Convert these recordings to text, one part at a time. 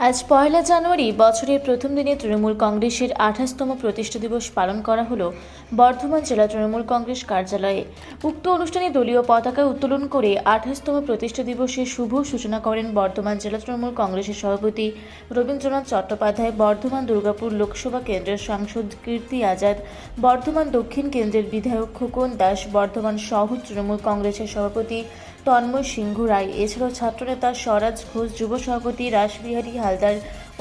আজ পয়লা জানুয়ারি বছরের প্রথম দিনে তৃণমূল কংগ্রেসের আঠাশতম প্রতিষ্ঠা দিবস পালন করা হলো বর্ধমান জেলা তৃণমূল কংগ্রেস কার্যালয়ে। উক্ত অনুষ্ঠানে দলীয় পতাকা উত্তোলন করে আঠাশতম প্রতিষ্ঠা দিবসের শুভ সূচনা করেন বর্ধমান জেলা তৃণমূল কংগ্রেসের সভাপতি রবীন্দ্রনাথ চট্টোপাধ্যায়, বর্ধমান দুর্গাপুর লোকসভা কেন্দ্রের সাংসদ কীর্তি আজাদ, বর্ধমান দক্ষিণ কেন্দ্রের বিধায়ক খোকন দাস, বর্ধমান শহর তৃণমূল কংগ্রেসের সভাপতি তন্ময় সিংহ রায়। এছাড়াও ছাত্রনেতা স্বরাজ ঘোষ, যুব সভাপতি রাসবিহারী হালদার,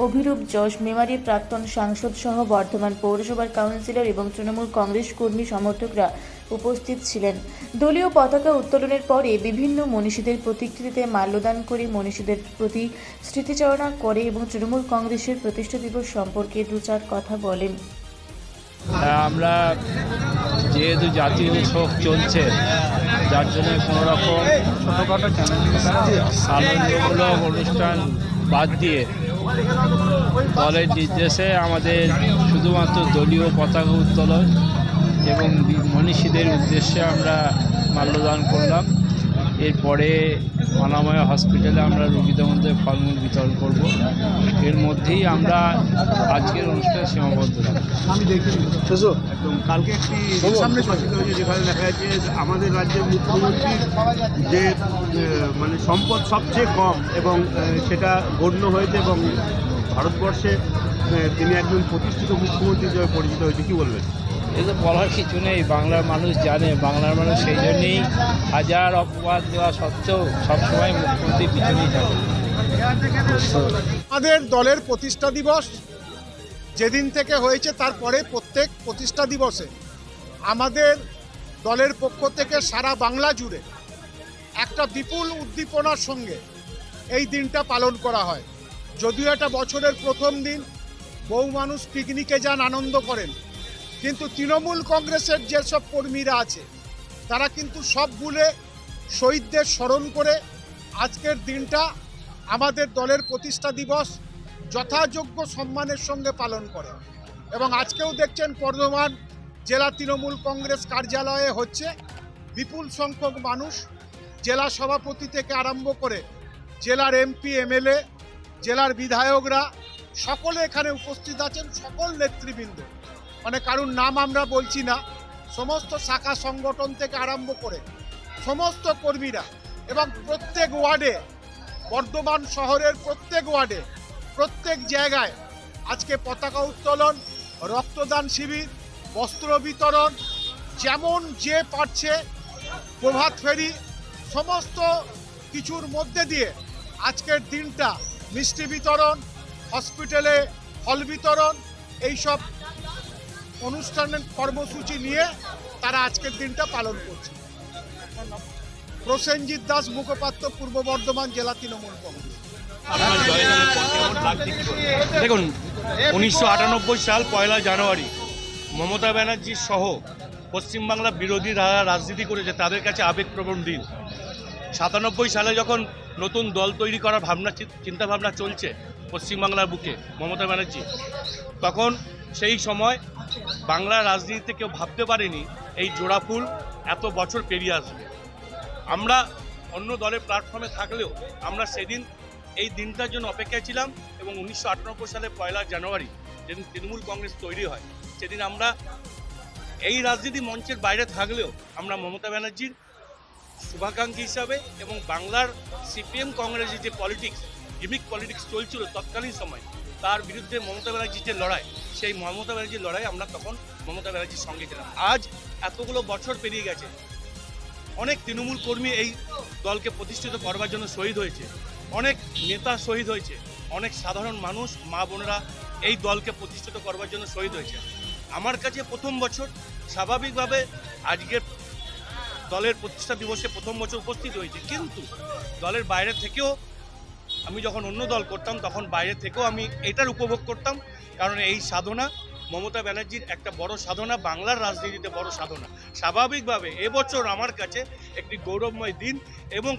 অভিরূপ যশ মেমারির প্রাক্তন সাংসদ সহ বর্ধমান পৌরসভার কাউন্সিলর এবং তৃণমূল কংগ্রেস কর্মী সমর্থকরা উপস্থিত ছিলেন। দলীয় পতাকা উত্তোলনের পরে বিভিন্ন মনীষীদের প্রতিকৃতিতে মাল্যদান করে মনীষীদের প্রতি স্মৃতিচারণা করে এবং তৃণমূল কংগ্রেসের প্রতিষ্ঠা দিবস সম্পর্কে দু চার কথা বলেন। আমরা যেহেতু জাতীয় উৎসব চলছে যার জন্য কোনো রকম ছোটোখাটো আনন্দমূলক অনুষ্ঠান বাদ দিয়ে দলের নির্দেশে আমাদের শুধুমাত্র দলীয় পতাকা উত্তোলন এবং মনীষীদের উদ্দেশ্যে আমরা মাল্যদান করলাম। এরপরে অনাময় হসপিটালে আমরা রোগীদের মধ্যে ফলমূল বিতরণ করব। এর মধ্যেই আমরা আজকের অনুষ্ঠানে সীমাবদ্ধ একদম কালকে একটি সামনে প্রকাশিত হয়েছে যেখানে দেখা যাচ্ছে আমাদের রাজ্যের মুখ্যমন্ত্রীর যে মানে সম্পদ সবচেয়ে কম এবং সেটা গণ্য হয়েছে এবং ভারতবর্ষে তিনি একজন প্রতিষ্ঠিত মুখ্যমন্ত্রী হিসেবে পরিচিত হয়েছে। কি বলবেন? এতে বলার কিছু নেই। বাংলার মানুষ জানে, বাংলার মানুষ সেই জন্যেই হাজার অপবাদ দেওয়া সত্ত্বেও সবসময় মুখ্যমন্ত্রী পিছনেই থাকে। আমাদের দলের প্রতিষ্ঠা দিবস যেদিন থেকে হয়েছে, তারপরে প্রত্যেক প্রতিষ্ঠা দিবসে আমাদের দলের পক্ষ থেকে সারা বাংলা জুড়ে একটা বিপুল উদ্দীপনার সঙ্গে এই দিনটা পালন করা হয়। যদিও এটা বছরের প্রথম দিন, বহু মানুষ পিকনিকে যান, আনন্দ করেন। কিন্তু তৃণমূল কংগ্রেসের যেসব কর্মীরা আছে, তারা কিন্তু সব ভুলে শহীদদের স্মরণ করে আজকের দিনটা আমাদের দলের প্রতিষ্ঠা দিবস যথাযোগ্য সম্মানের সঙ্গে পালন করে। এবং আজকেও দেখছেন বর্ধমান জেলা তৃণমূল কংগ্রেস কার্যালয়ে হচ্ছে বিপুল সংখ্যক মানুষ জেলা সভাপতি থেকে আরম্ভ করে জেলার এমপি, এমএলএ, জেলার বিধায়করা সকলে এখানে উপস্থিত আছেন, সকল নেতৃবৃন্দ। মানে কারুর নাম আমরা বলছি না, সমস্ত শাখা সংগঠন থেকে আরম্ভ করে সমস্ত কর্মীরা এবং প্রত্যেক ওয়ার্ডে, বর্ধমান শহরের প্রত্যেক ওয়ার্ডে, প্রত্যেক জায়গায় আজকে পতাকা উত্তোলন, রক্তদান শিবির, বস্ত্র বিতরণ, যেমন যে পারছে প্রভাত ফেরি, সমস্ত কিছুর মধ্যে দিয়ে আজকের দিনটা মিষ্টি বিতরণ, হসপিটালে ফল বিতরণ, এইসব অনুষ্ঠানের কর্মসূচি নিয়ে তারা আজকের দিনটা পালন করছে। প্রসেনজিৎ দাস মুখপাত্র, পূর্ব বর্ধমান জেলা তৃণমূল কংগ্রেস। দেখুন, উনিশশো আটানব্বই সাল, পয়লা জানুয়ারি, মমতা ব্যানার্জি সহ পশ্চিমবাংলা বিরোধী রাজনীতি করেছে, তাদের কাছে আবেগপ্রবণ দিন। সাতানব্বই সালে যখন নতুন দল তৈরি করার ভাবনা, চিন্তাভাবনা চলছে পশ্চিমবাংলার বুকে মমতা ব্যানার্জি, তখন সেই সময় বাংলার রাজনীতিতে কেউ ভাবতে পারেনি এই জোড়া ফুল এত বছর পেরিয়ে আসবে। আমরা অন্য দলের প্ল্যাটফর্মে থাকলেও আমরা সেদিন এই দিনটার জন্য অপেক্ষায় ছিলাম এবং উনিশশো আটানব্বই সালে পয়লা জানুয়ারি যেদিন তৃণমূল কংগ্রেস তৈরি হয়, সেদিন আমরা এই রাজনীতি মঞ্চের বাইরে থাকলেও আমরা মমতা ব্যানার্জির শুভাকাঙ্ক্ষী হিসাবে এবং বাংলার সিপিএম কংগ্রেসের যে পলিটিক্স গিমিক পলিটিক্স চলছিল তৎকালীন সময় তার বিরুদ্ধে মমতা ব্যানার্জির যে লড়াই, সেই মমতা ব্যানার্জির লড়াই আমরা তখন মমতা ব্যানার্জির সঙ্গে ছিলাম। আজ এতগুলো বছর পেরিয়ে গেছে। অনেক তৃণমূল কর্মী এই দলকে প্রতিষ্ঠিত করবার জন্য শহীদ হয়েছে। অনেক নেতা শহীদ হয়েছে। অনেক সাধারণ মানুষ, মা বোনেরা এই দলকে প্রতিষ্ঠিত করবার জন্য শহীদ হয়েছে। আমার কাছে প্রথম বছর স্বাভাবিকভাবে আজকের দলের প্রতিষ্ঠা দিবসে প্রথম বছর উপস্থিত হয়েছে। কিন্তু দলের বাইরে থেকেও আমি যখন অন্য দল করতাম, তখন বাইরে থেকেও আমি এটার উপভোগ করতাম। কারণ এই সাধনা মমতা ব্যানার্জির একটা বড় সাধনা, বাংলার রাজনীতিতে বড় সাধনা। স্বাভাবিকভাবে এবছর আমার কাছে একটি গৌরবময় দিন এবং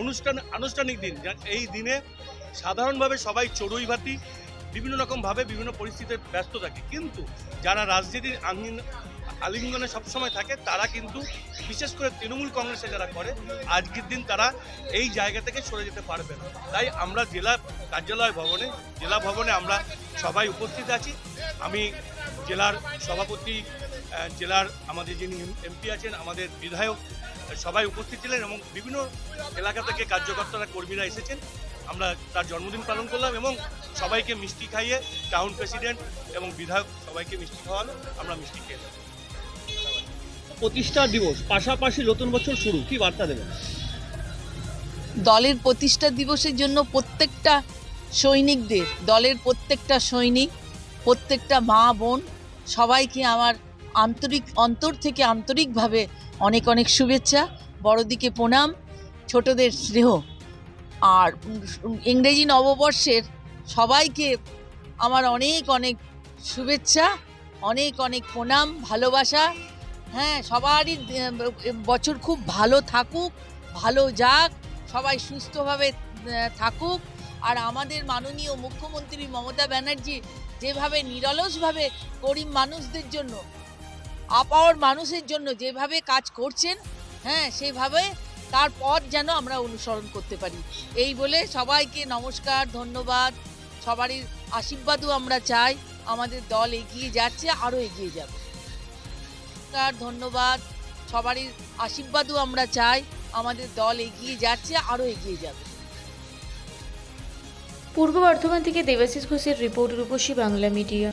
অনুষ্ঠান, আনুষ্ঠানিক দিন। এই দিনে সাধারণভাবে সবাই চড়ুই ভাতি, বিভিন্ন রকমভাবে বিভিন্ন পরিস্থিতিতে ব্যস্ত থাকে। কিন্তু যারা রাজনীতির আঙ্গিন আলিঙ্গনে সবসময় থাকে, তারা কিন্তু বিশেষ করে তৃণমূল কংগ্রেসে যারা করে, আজকের দিন তারা এই জায়গা থেকে সরে যেতে পারবে না। তাই আমরা জেলা কার্যালয় ভবনে, জেলা ভবনে আমরা সবাই উপস্থিত আছি। আমি জেলার সভাপতি জেলার আমাদের যিনি এমপি আছেন, আমাদের বিধায়ক, সবাই উপস্থিত ছিলেন এবং বিভিন্ন এলাকা থেকে কার্যকর্তারা, কর্মীরা এসেছেন। আমরা তার জন্মদিন পালন করলাম এবং সবাইকে মিষ্টি খাইয়ে, টাউন প্রেসিডেন্ট এবং বিধায়ক সবাইকে মিষ্টি খাওয়ালো। আমরা মিষ্টি খেয়ে এলাম। প্রতিষ্ঠা দিবস, পাশাপাশি নতুন বছর শুরু। কি বার্তা দেবেন? দলের প্রতিষ্ঠা দিবসের জন্য প্রত্যেকটা সৈনিকদের, দলের প্রত্যেকটা সৈনিক, প্রত্যেকটা মা, বোন, সবাইকে আমার আন্তরিক, অন্তর থেকে আন্তরিকভাবে অনেক অনেক শুভেচ্ছা, বড়দিকে প্রণাম, ছোটদের স্নেহ। আর ইংরেজি নববর্ষের সবাইকে আমার অনেক অনেক শুভেচ্ছা, অনেক অনেক প্রণাম, ভালোবাসা হ্যাঁ সবারই বছর খুব ভালো থাকুক, ভালো যাক, সবাই সুস্থভাবে থাকুক। আর আমাদের মাননীয় মুখ্যমন্ত্রী মমতা ব্যানার্জি যেভাবে নিরলসভাবে গরিব মানুষদের জন্য আপাওয়ার মানুষের জন্য যেভাবে কাজ করছেন হ্যাঁ সেভাবে তার পথ যেন আমরা অনুসরণ করতে পারি। এই বলে সবাইকে নমস্কার, ধন্যবাদ। সবারই আশীর্বাদও আমরা চাই। আমাদের দল এগিয়ে যাচ্ছে, আরও এগিয়ে যাবে। নমস্কার, ধন্যবাদ। সবারই আশীর্বাদও আমরা চাই। আমাদের দল এগিয়ে যাচ্ছে, আরও এগিয়ে যাবে। পূর্ব বর্ধমান থেকে দেবাশিস ঘোষের রিপোর্ট রূপসী বাংলা মিডিয়া।